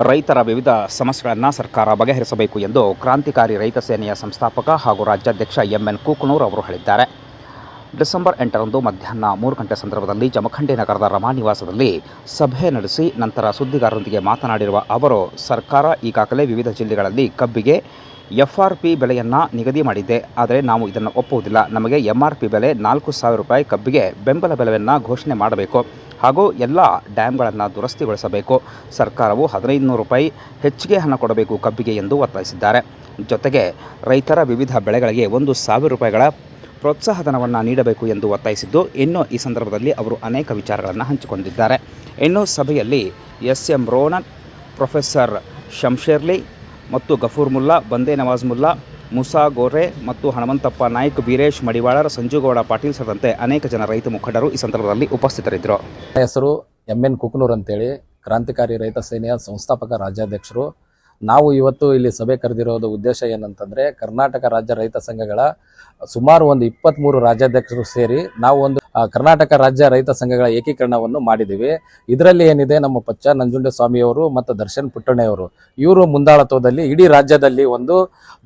ರೈತರ ವಿವಿಧ ಸಮಸ್ಯೆಗಳನ್ನು ಸರ್ಕಾರ ಬಗೆಹರಿಸಬೇಕು ಎಂದು ಕ್ರಾಂತಿಕಾರಿ ರೈತ ಸೇನೆಯ ಸಂಸ್ಥಾಪಕ ಹಾಗೂ ರಾಜ್ಯಾಧ್ಯಕ್ಷ ಎಂಎನ್ ಕೂಕನೂರ್ ಅವರು ಹೇಳಿದ್ದಾರೆ. ಡಿಸೆಂಬರ್ ಎಂಟರಂದು ಮಧ್ಯಾಹ್ನ ಮೂರು ಗಂಟೆ ಸಂದರ್ಭದಲ್ಲಿ ಜಮಖಂಡಿ ನಗರದ ರಮಾ ನಿವಾಸದಲ್ಲಿ ಸಭೆ ನಡೆಸಿ ನಂತರ ಸುದ್ದಿಗಾರರೊಂದಿಗೆ ಮಾತನಾಡಿರುವ ಅವರು, ಸರ್ಕಾರ ಈಗಾಗಲೇ ವಿವಿಧ ಜಿಲ್ಲೆಗಳಲ್ಲಿ ಕಬ್ಬಿಗೆ ಎಫ್ಆರ್ಪಿ ಬೆಲೆಯನ್ನು ನಿಗದಿ ಮಾಡಿದೆ. ಆದರೆ ನಾವು ಇದನ್ನು ಒಪ್ಪುವುದಿಲ್ಲ. ನಮಗೆ ಎಂಆರ್ಪಿ ಬೆಲೆ ನಾಲ್ಕು ಸಾವಿರ ರೂಪಾಯಿ ಕಬ್ಬಿಗೆ ಬೆಂಬಲ ಬೆಲೆಯನ್ನು ಘೋಷಣೆ ಮಾಡಬೇಕು. ಹಾಗೂ ಎಲ್ಲ ಡ್ಯಾಮ್ಗಳನ್ನು ದುರಸ್ತಿಗೊಳಿಸಬೇಕು. ಸರ್ಕಾರವು ಹದಿನೈದು ನೂರು ರೂಪಾಯಿ ಹೆಚ್ಚಿಗೆ ಹಣ ಕೊಡಬೇಕು ಕಬ್ಬಿಗೆ ಎಂದು ಒತ್ತಾಯಿಸಿದ್ದಾರೆ. ಜೊತೆಗೆ ರೈತರ ವಿವಿಧ ಬೆಳೆಗಳಿಗೆ ಒಂದು ಸಾವಿರ ರೂಪಾಯಿಗಳ ಪ್ರೋತ್ಸಾಹಧನವನ್ನು ನೀಡಬೇಕು ಎಂದು ಒತ್ತಾಯಿಸಿದ್ದು, ಇನ್ನು ಈ ಸಂದರ್ಭದಲ್ಲಿ ಅವರು ಅನೇಕ ವಿಚಾರಗಳನ್ನು ಹಂಚಿಕೊಂಡಿದ್ದಾರೆ. ಇನ್ನು ಸಭೆಯಲ್ಲಿ S M Ronak professor Shamsherli ಮತ್ತು ಗಫೂರ್ ಮುಲ್ಲಾ, ಬಂದೇ ನವಾಜ್ ಮುಲ್ಲಾ ಮುಸಾ ಗೋರೆ ಮತ್ತು ಹನುಮಂತಪ್ಪ ನಾಯ್ಕ್, ವೀರೇಶ್ ಮಡಿವಾಳರ್ ಸಂಜುಗೌಡ ಪಾಟೀಲ್ ಸೇರಿದಂತೆ ಅನೇಕ ಜನ ರೈತ ಮುಖಂಡರು ಈ ಸಂದರ್ಭದಲ್ಲಿ ಉಪಸ್ಥಿತರಿದ್ದರು. ಹೆಸರು ಎಂ ಎನ್ ಕುಕನೂರ್ ಅಂತೇಳಿ, ಕ್ರಾಂತಿಕಾರಿ ರೈತ ಸೇನೆಯ ಸಂಸ್ಥಾಪಕ ರಾಜ್ಯಾಧ್ಯಕ್ಷರು. ನಾವು ಇವತ್ತು ಇಲ್ಲಿ ಸಭೆ ಕರೆದಿರೋದು ಉದ್ದೇಶ ಏನಂತಂದ್ರೆ, ಕರ್ನಾಟಕ ರಾಜ್ಯ ರೈತ ಸಂಘಗಳ ಸುಮಾರು ಒಂದು ಇಪ್ಪತ್ತ್ಮೂರು ರಾಜ್ಯಾಧ್ಯಕ್ಷರು ಸೇರಿ ನಾವು ಒಂದು ಕರ್ನಾಟಕ ರಾಜ್ಯ ರೈತ ಸಂಘಗಳ ಏಕೀಕರಣವನ್ನು ಮಾಡಿದ್ದೀವಿ. ಇದರಲ್ಲಿ ಏನಿದೆ, ನಮ್ಮ ಪಚ್ಚ ನಂಜುಂಡ ಸ್ವಾಮಿಯವರು ಮತ್ತು ದರ್ಶನ್ ಪುಟ್ಟಣ್ಣೆಯವರು, ಇವರು ಮುಂದಾಳತ್ವದಲ್ಲಿ ಇಡೀ ರಾಜ್ಯದಲ್ಲಿ ಒಂದು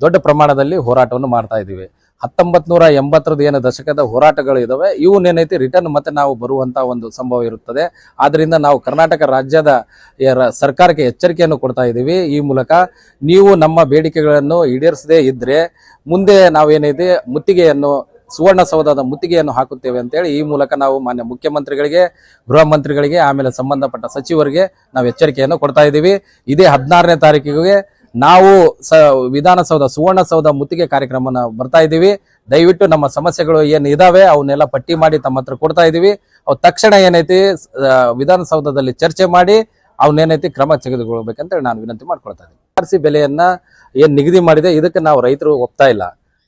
ದೊಡ್ಡ ಪ್ರಮಾಣದಲ್ಲಿ ಹೋರಾಟವನ್ನು ಮಾಡ್ತಾ ಇದ್ದೀವಿ. ಹತ್ತೊಂಬತ್ ನೂರ ಎಂಬತ್ತರದ್ದು ಏನು ದಶಕದ ಹೋರಾಟಗಳು ಇದಾವೆ ಇವನ್ನೇನೈತಿ ರಿಟರ್ನ್ ಮತ್ತೆ ನಾವು ಬರುವಂತ ಒಂದು ಸಂಭವ ಇರುತ್ತದೆ. ಆದ್ರಿಂದ ನಾವು ಕರ್ನಾಟಕ ರಾಜ್ಯದ ಸರ್ಕಾರಕ್ಕೆ ಎಚ್ಚರಿಕೆಯನ್ನು ಕೊಡ್ತಾ ಇದ್ದೀವಿ. ಈ ಮೂಲಕ ನೀವು ನಮ್ಮ ಬೇಡಿಕೆಗಳನ್ನು ಈಡೇರಿಸದೇ ಇದ್ರೆ ಮುಂದೆ ನಾವೇನಿದೆ, ಮುತ್ತಿಗೆಯನ್ನು ಸುವರ್ಣಸೌಧದ ಮುತ್ತಿಗೆಯನ್ನು ಹಾಕುತ್ತೇವೆ ಅಂತೇಳಿ ಈ ಮೂಲಕ ನಾವು ಮಾನ್ಯ ಮುಖ್ಯಮಂತ್ರಿಗಳಿಗೆ, ಗೃಹ ಮಂತ್ರಿಗಳಿಗೆ, ಆಮೇಲೆ ಸಂಬಂಧಪಟ್ಟ ಸಚಿವರಿಗೆ ನಾವು ಎಚ್ಚರಿಕೆಯನ್ನು ಕೊಡ್ತಾ ಇದ್ದೀವಿ. ಇದೇ ಹದಿನಾರನೇ ತಾರೀಕಿಗೆ ನಾವು ಸ, ವಿಧಾನಸೌಧ ಸುವರ್ಣಸೌಧ ಮುತ್ತಿಗೆ ಕಾರ್ಯಕ್ರಮನ ಬರ್ತಾ ಇದ್ದೀವಿ. ದಯವಿಟ್ಟು ನಮ್ಮ ಸಮಸ್ಯೆಗಳು ಏನು ಇದಾವೆ ಅವನ್ನೆಲ್ಲ ಪಟ್ಟಿ ಮಾಡಿ ತಮ್ಮ ಹತ್ರ ಕೊಡ್ತಾ ಇದ್ದೀವಿ. ಅವು ತಕ್ಷಣ ಏನೈತಿ ವಿಧಾನಸೌಧದಲ್ಲಿ ಚರ್ಚೆ ಮಾಡಿ ಅವನ್ನೇನೈತಿ ಕ್ರಮ ತೆಗೆದುಕೊಳ್ಬೇಕಂತೇಳಿ ನಾನು ವಿನಂತಿ ಮಾಡ್ಕೊಳ್ತಾ ಇದ್ದೀನಿ. ಆರ್ ಸಿ ಬೆಲೆಯನ್ನ ಏನ್ ನಿಗದಿ ಮಾಡಿದೆ, ಇದಕ್ಕೆ ನಾವು ರೈತರು ಒಪ್ತಾ ಇಲ್ಲ.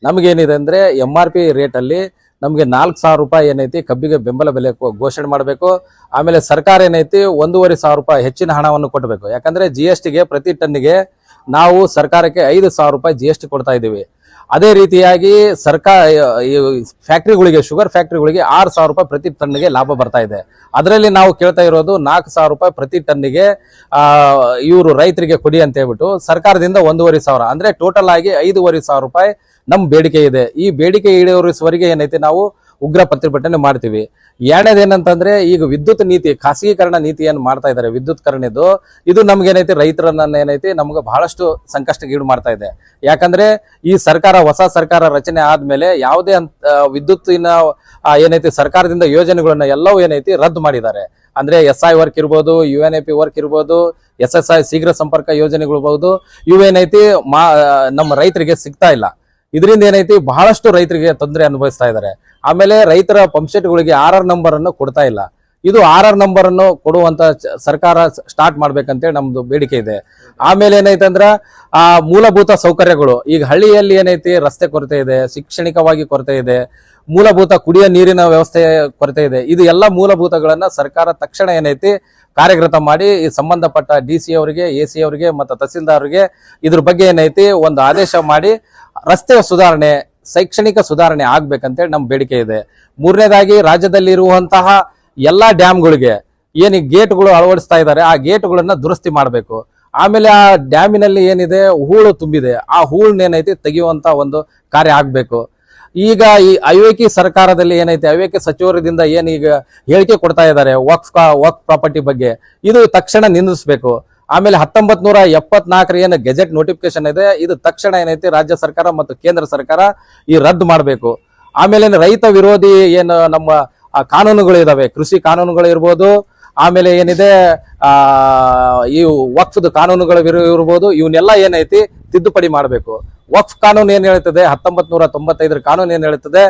ನಮಗೇನಿದೆ ಅಂದರೆ ಎಂ ಆರ್ ಪಿ ರೇಟಲ್ಲಿ ನಮಗೆ ನಾಲ್ಕು ಸಾವಿರ ರೂಪಾಯಿ ಏನೈತಿ ಕಬ್ಬಿಗೆ ಬೆಂಬಲ ಬೆಲೆ ಘೋಷಣೆ ಮಾಡಬೇಕು. ಆಮೇಲೆ ಸರ್ಕಾರ ಏನೈತಿ ಒಂದೂವರೆ ಸಾವಿರ ರೂಪಾಯಿ ಹೆಚ್ಚಿನ ಹಣವನ್ನು ಕೊಡಬೇಕು. ಯಾಕಂದ್ರೆ ಜಿ ಎಸ್ ಟಿಗೆ ಪ್ರತಿ ಟನ್ನಿಗೆ ನಾವು ಸರ್ಕಾರಕ್ಕೆ ಐದು ಸಾವಿರ ರೂಪಾಯಿ ಜಿ ಎಸ್ ಟಿ ಕೊಡ್ತಾ ಇದ್ದೀವಿ. ಅದೇ ರೀತಿಯಾಗಿ ಸರ್ಕಾರ ಈ ಫ್ಯಾಕ್ಟ್ರಿಗಳಿಗೆ ಶುಗರ್ ಫ್ಯಾಕ್ಟ್ರಿಗಳಿಗೆ ಆರು ಸಾವಿರ ರೂಪಾಯಿ ಪ್ರತಿ ಟನ್ನಿಗೆ ಲಾಭ ಬರ್ತಾ ಇದೆ. ಅದರಲ್ಲಿ ನಾವು ಕೇಳ್ತಾ ಇರೋದು ನಾಲ್ಕು ಸಾವಿರ ರೂಪಾಯಿ ಪ್ರತಿ ಟನ್ನಿಗೆ ಇವರು ರೈತರಿಗೆ ಕೊಡಿ ಅಂತ ಹೇಳ್ಬಿಟ್ಟು ಸರ್ಕಾರದಿಂದ ಒಂದೂವರೆ ಸಾವಿರ. ಅಂದ್ರೆ ಟೋಟಲ್ ಆಗಿ ಐದೂವರೆ ಸಾವಿರ ರೂಪಾಯಿ ನಮ್ಮ ಬೇಡಿಕೆ ಇದೆ. ಈ ಬೇಡಿಕೆ ಈಡೇರಿಸುವವರೆಗೆ ಏನೈತೆ ನಾವು ಉಗ್ರ ಪ್ರತಿಭಟನೆ ಮಾಡ್ತೀವಿ. ಎರಡನೇದೇನಂತಂದ್ರೆ, ಈಗ ವಿದ್ಯುತ್ ನೀತಿ, ಖಾಸಗೀಕರಣ ನೀತಿಯನ್ನು ಮಾಡ್ತಾ ಇದ್ದಾರೆ. ವಿದ್ಯುತ್ಕರಣದ್ದು ಇದು ನಮ್ಗೇನೈತಿ ರೈತರನ್ನ ಏನೈತಿ, ನಮ್ಗೆ ಬಹಳಷ್ಟು ಸಂಕಷ್ಟಕ್ಕೆ ಈಡು ಮಾಡ್ತಾ ಇದೆ. ಯಾಕಂದ್ರೆ, ಈ ಸರ್ಕಾರ, ಹೊಸ ಸರ್ಕಾರ ರಚನೆ ಆದ್ಮೇಲೆ ಯಾವುದೇ ಅಂತ ವಿದ್ಯುತ್ತಿನ ಏನೈತಿ, ಸರ್ಕಾರದಿಂದ ಯೋಜನೆಗಳನ್ನ ಎಲ್ಲವೂ ಏನೈತಿ, ರದ್ದು ಮಾಡಿದ್ದಾರೆ. ಅಂದ್ರೆ, ಎಸ್ ಐ ವರ್ಕ್ ಇರ್ಬೋದು, U N A P work ಇರ್ಬೋದು, ಎಸ್ ಎಸ್ ಐ ಶೀಘ್ರ ಸಂಪರ್ಕ ಯೋಜನೆಗಳಿರ್ಬೋದು ಇವೇನೈತಿ ಮಾ ನಮ್ಮ ರೈತರಿಗೆ ಸಿಗ್ತಾ ಇಲ್ಲ. ಇದರಿಂದ ಏನೈತಿ, ಬಹಳಷ್ಟು ರೈತರಿಗೆ ತೊಂದರೆ ಅನುಭವಿಸ್ತಾ ಇದ್ದಾರೆ. ಆಮೇಲೆ ರೈತರ ಪಂಪ್ಸೆಟ್ಗಳಿಗೆ ಆರ್ ಆರ್ ನಂಬರ್ ಅನ್ನು ಕೊಡ್ತಾ ಇಲ್ಲ. ಇದು ಆರ್ ಆರ್ ನಂಬರ್ ಅನ್ನು ಕೊಡುವಂತ ಸರ್ಕಾರ ಸ್ಟಾರ್ಟ್ ಮಾಡ್ಬೇಕಂತೇಳಿ ನಮ್ದು ಬೇಡಿಕೆ ಇದೆ. ಆಮೇಲೆ ಏನೈತೆ ಅಂದ್ರ, ಆ, ಮೂಲಭೂತ ಸೌಕರ್ಯಗಳು. ಈಗ ಹಳ್ಳಿಯಲ್ಲಿ ಏನೈತಿ, ರಸ್ತೆ ಕೊರತೆ ಇದೆ, ಶೈಕ್ಷಣಿಕವಾಗಿ ಕೊರತೆ ಇದೆ, ಮೂಲಭೂತ ಕುಡಿಯ ನೀರಿನ ವ್ಯವಸ್ಥೆ ಕೊರತೆ ಇದೆ. ಇದು ಎಲ್ಲ ಮೂಲಭೂತಗಳನ್ನ ಸರ್ಕಾರ ತಕ್ಷಣ ಏನೈತಿ ಕಾರ್ಯಗತ ಮಾಡಿ ಈ ಸಂಬಂಧಪಟ್ಟ ಡಿ ಸಿ ಅವರಿಗೆ ಎ ಸಿ ಅವರಿಗೆ ಮತ್ತು ತಹಸೀಲ್ದಾರ್ಗೆ ಇದ್ರ ಬಗ್ಗೆ ಏನೈತಿ ಒಂದು ಆದೇಶ ಮಾಡಿ ರಸ್ತೆ ಸುಧಾರಣೆ, ಶೈಕ್ಷಣಿಕ ಸುಧಾರಣೆ ಆಗ್ಬೇಕಂತೇಳಿ ನಮ್ಮ ಬೇಡಿಕೆ ಇದೆ. ಮೂರನೇದಾಗಿ ರಾಜ್ಯದಲ್ಲಿ ಇರುವಂತಹ ಎಲ್ಲಾ ಡ್ಯಾಮ್ಗಳಿಗೆ ಏನು ಗೇಟ್ಗಳು ಅಳವಡಿಸ್ತಾ ಇದ್ದಾರೆ, ಆ ಗೇಟ್ಗಳನ್ನ ದುರಸ್ತಿ ಮಾಡಬೇಕು. ಆಮೇಲೆ ಆ ಡ್ಯಾಮಿನಲ್ಲಿ ಏನಿದೆ, ಹೂಳು ತುಂಬಿದೆ. ಆ ಹೂಳನ್ನ ಏನೈತಿ ತೆಗೆಯುವಂತ ಒಂದು ಕಾರ್ಯ ಆಗ್ಬೇಕು. ಈಗ ಈ ಐವೇಕಿ ಸರ್ಕಾರದಲ್ಲಿ ಏನೈತೆ ಅಯೋಕಿ ಸಚಿವರದಿಂದ ಏನ್ ಈಗ ಹೇಳಿಕೆ ಕೊಡ್ತಾ ಇದ್ದಾರೆ ವಕ್ಫ್ ವಕ್ಫ್ ಪ್ರಾಪರ್ಟಿ ಬಗ್ಗೆ, ಇದು ತಕ್ಷಣ ನಿಂದಿಸಬೇಕು ಆಮೇಲೆ ಹತ್ತೊಂಬತ್ ನೂರ ಎಪ್ಪತ್ನಾಲ್ಕರ ಏನು ಗೆಜೆಟ್ ನೋಟಿಫಿಕೇಶನ್ ಇದೆ, ಇದು ತಕ್ಷಣ ಏನೈತಿ, ರಾಜ್ಯ ಸರ್ಕಾರ ಮತ್ತು ಕೇಂದ್ರ ಸರ್ಕಾರ ಈ ರದ್ದು ಮಾಡಬೇಕು. ಆಮೇಲೆ ರೈತ ವಿರೋಧಿ ಏನು ನಮ್ಮ ಕಾನೂನುಗಳು ಇದಾವೆ, ಕೃಷಿ ಕಾನೂನುಗಳು ಇರ್ಬೋದು ಆಮೇಲೆ ಏನಿದೆ ಈ ವಕ್ಫದ ಕಾನೂನುಗಳ ಇರ್ಬೋದು, ಇವನ್ನೆಲ್ಲ ಏನೈತಿ, ತಿದ್ದುಪಡಿ ಮಾಡಬೇಕು. ವಕ್ಫ್ ಕಾನೂನು ಏನ್ ಹೇಳ್ತದೆ ಹತ್ತೊಂಬತ್ ನೂರ ತೊಂಬತ್ತೈದರ ಕಾನೂನು ಏನ್ ಹೇಳ್ತದೆ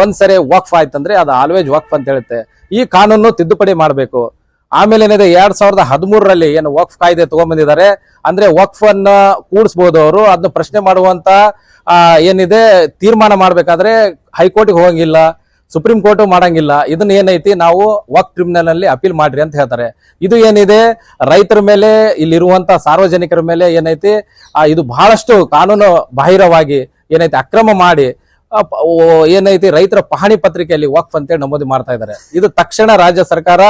ಒಂದ್ಸರಿ ವಕ್ಫ್ ಆಯ್ತಂದ್ರೆ ಅದು ಆಲ್ವೇಜ್ ವಕ್ಫ್ ಅಂತ ಹೇಳುತ್ತೆ. ಈ ಕಾನೂನು ತಿದ್ದುಪಡಿ ಮಾಡಬೇಕು. ಆಮೇಲೆ ಏನಿದೆ, ಎರಡ್ ಸಾವಿರದ ಹದಿಮೂರರಲ್ಲಿ ಏನು ವಕ್ಫ್ ಕಾಯ್ದೆ ತಗೊಂಡ್ಬಂದಿದ್ದಾರೆ, ಅಂದ್ರೆ ವಕ್ಫ್ ಅನ್ನ ಕೂಡಿಸ್ಬೋದು ಅವರು ಅದನ್ನ ಪ್ರಶ್ನೆ ಮಾಡುವಂತ ಏನಿದೆ, ತೀರ್ಮಾನ ಮಾಡ್ಬೇಕಾದ್ರೆ ಹೈಕೋರ್ಟ್ಗೆ ಹೋಗಂಗಿಲ್ಲ. ಸುಪ್ರೀಂ ಕೋರ್ಟ್ ಮಾಡಂಗಿಲ್ಲ. ಇದನ್ನ ಏನೈತಿ, ನಾವು ವಕ್ ಟ್ರಿಬ್ಯುನಲ್ ಅಲ್ಲಿ ಅಪೀಲ್ ಮಾಡ್ರಿ ಅಂತ ಹೇಳ್ತಾರೆ. ಇದು ಏನಿದೆ, ರೈತರ ಮೇಲೆ, ಇಲ್ಲಿರುವಂತ ಸಾರ್ವಜನಿಕರ ಮೇಲೆ ಏನೈತಿ ಇದು ಬಹಳಷ್ಟು ಕಾನೂನು ಬಾಹಿರವಾಗಿ ಏನೈತಿ ಅಕ್ರಮ ಮಾಡಿ ಏನೈತಿ ರೈತರ ಪಹಣಿ ಪತ್ರಿಕೆಯಲ್ಲಿ ವಕ್ಫ್ ಅಂತೇಳಿ ನಮೂದು ಮಾಡ್ತಾ ಇದ್ದಾರೆ. ಇದು ತಕ್ಷಣ ರಾಜ್ಯ ಸರ್ಕಾರ,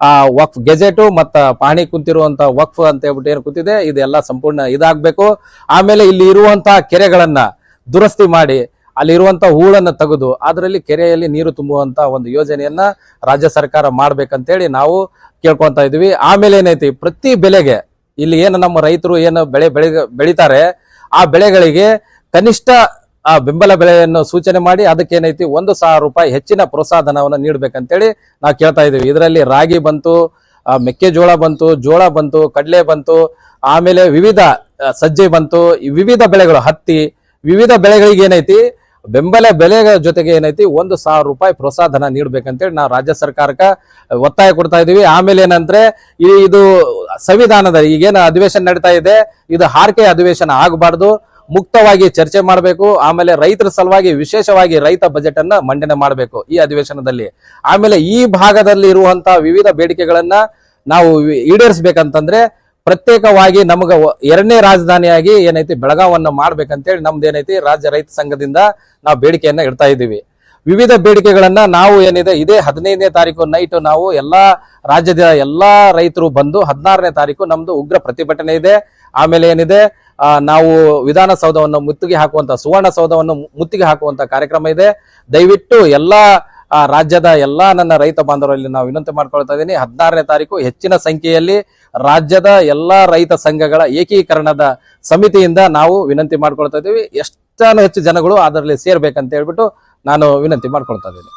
ಆ, ವಕ್ಫ್ ಗೆಜೆಟು ಮತ್ತ ಪಹಣಿ ಕುಂತಿರುವಂತ ವಕ್ಫ್ ಅಂತ ಹೇಳ್ಬಿಟ್ಟು ಏನು ಕೂತಿದೆ, ಇದೆಲ್ಲ ಸಂಪೂರ್ಣ ಇದಾಗಬೇಕು. ಆಮೇಲೆ ಇಲ್ಲಿ ಇರುವಂತಹ ಕೆರೆಗಳನ್ನ ದುರಸ್ತಿ ಮಾಡಿ ಅಲ್ಲಿರುವಂತ ಹೂಳನ್ನು ತೆಗೆದು ಅದರಲ್ಲಿ ಕೆರೆಯಲ್ಲಿ ನೀರು ತುಂಬುವಂತ ಒಂದು ಯೋಜನೆಯನ್ನ ರಾಜ್ಯ ಸರ್ಕಾರ ಮಾಡ್ಬೇಕಂತೇಳಿ ನಾವು ಕೇಳ್ಕೊಂತ ಇದೀವಿ ಆಮೇಲೆ ಏನೈತಿ, ಪ್ರತಿ ಬೆಲೆಗೆ ಇಲ್ಲಿ ಏನು ನಮ್ಮ ರೈತರು ಏನು ಬೆಳೆ ಬೆಳೆ ಬೆಳಿತಾರೆ, ಆ ಬೆಳೆಗಳಿಗೆ ಕನಿಷ್ಠ ಆ ಬೆಂಬಲ ಬೆಲೆಯನ್ನು ಸೂಚನೆ ಮಾಡಿ ಅದಕ್ಕೆ ಏನೈತಿ, ಒಂದು ಸಾವಿರ ರೂಪಾಯಿ ಹೆಚ್ಚಿನ ಪ್ರೋತ್ಸಾಹನವನ್ನು ನೀಡಬೇಕಂತೇಳಿ ನಾವು ಕೇಳ್ತಾ ಇದ್ದೀವಿ. ಇದರಲ್ಲಿ ರಾಗಿ ಬಂತು ಮೆಕ್ಕೆಜೋಳ ಬಂತು, ಜೋಳ ಬಂತು, ಕಡಲೆ ಬಂತು, ಆಮೇಲೆ ವಿವಿಧ ಸಜ್ಜೆ ಬಂತು ವಿವಿಧ ಬೆಳೆಗಳು, ಹತ್ತಿ, ವಿವಿಧ ಬೆಳೆಗಳಿಗೆ ಏನೈತಿ ಬೆಂಬಲ ಬೆಲೆ ಜೊತೆಗೆ ಏನೈತಿ, ಒಂದು ಸಾವಿರ ರೂಪಾಯಿ ಪ್ರೋತ್ಸಾಹಧನ ನೀಡ್ಬೇಕಂತೇಳಿ ನಾವು ರಾಜ್ಯ ಸರ್ಕಾರಕ್ಕೆ ಒತ್ತಾಯ ಕೊಡ್ತಾ ಇದೀವಿ. ಆಮೇಲೆ ಏನಂದ್ರೆ, ಈ ಇದು ಸಂವಿಧಾನದ ಈಗೇನು ಅಧಿವೇಶನ ನಡೀತಾ ಇದೆ, ಇದು ಹಾರ್ಕೆ ಅಧಿವೇಶನ ಆಗಬಾರ್ದು. ಮುಕ್ತವಾಗಿ ಚರ್ಚೆ ಮಾಡಬೇಕು. ಆಮೇಲೆ ರೈತರ ಸಲುವಾಗಿ ವಿಶೇಷವಾಗಿ ರೈತ ಬಜೆಟ್ ಅನ್ನ ಮಂಡನೆ ಮಾಡಬೇಕು ಈ ಅಧಿವೇಶನದಲ್ಲಿ. ಆಮೇಲೆ ಈ ಭಾಗದಲ್ಲಿ ಇರುವಂತಹ ವಿವಿಧ ಬೇಡಿಕೆಗಳನ್ನ ನಾವು ಈಡೇರಿಸಬೇಕಂತಂದ್ರೆ ಪ್ರತ್ಯೇಕವಾಗಿ ನಮಗೆ ಎರಡನೇ ರಾಜಧಾನಿಯಾಗಿ ಏನೈತಿ ಬೆಳಗಾವನ್ನ ಮಾಡ್ಬೇಕಂತೇಳಿ ನಮ್ದು ಏನೈತಿ ರಾಜ್ಯ ರೈತ ಸಂಘದಿಂದ ನಾವು ಬೇಡಿಕೆಯನ್ನ ಇಡ್ತಾ ಇದ್ದೀವಿ. ವಿವಿಧ ಬೇಡಿಕೆಗಳನ್ನ ನಾವು ಏನಿದೆ, ಇದೇ ಹದಿನೈದನೇ ತಾರೀಕು ನೈಟ್ ನಾವು ಎಲ್ಲಾ ರಾಜ್ಯದ ಎಲ್ಲಾ ರೈತರು ಬಂದು ಹದಿನಾರನೇ ತಾರೀಕು ನಮ್ದು ಉಗ್ರ ಪ್ರತಿಭಟನೆ ಇದೆ. ಆಮೇಲೆ ಏನಿದೆ ನಾವು ವಿಧಾನಸೌಧವನ್ನು ಮುತ್ತಿಗೆ ಹಾಕುವಂತ ಸುವರ್ಣ ಸೌಧವನ್ನು ಮುತ್ತಿಗೆ ಹಾಕುವಂತ ಕಾರ್ಯಕ್ರಮ ಇದೆ. ದಯವಿಟ್ಟು ಎಲ್ಲಾ ಆ, ರಾಜ್ಯದ ಎಲ್ಲಾ ನನ್ನ ರೈತ ಬಾಂಧವರಲ್ಲಿ ನಾವು ವಿನಂತಿ ಮಾಡ್ಕೊಳ್ತಾ ಇದ್ದೀನಿ. ಹದಿನಾರನೇ ತಾರೀಕು ಹೆಚ್ಚಿನ ಸಂಖ್ಯೆಯಲ್ಲಿ ರಾಜ್ಯದ ಎಲ್ಲಾ ರೈತ ಸಂಘಗಳ ಏಕೀಕರಣದ ಸಮಿತಿಯಿಂದ ನಾವು ವಿನಂತಿ ಮಾಡ್ಕೊಳ್ತಾ ಇದ್ದೀವಿ. ಎಷ್ಟಾನು ಹೆಚ್ಚು ಜನಗಳು ಅದರಲ್ಲಿ ಸೇರ್ಬೇಕಂತ ಹೇಳ್ಬಿಟ್ಟು ನಾನು ವಿನಂತಿ ಮಾಡ್ಕೊಳ್ತಾ ಇದ್ದೀನಿ.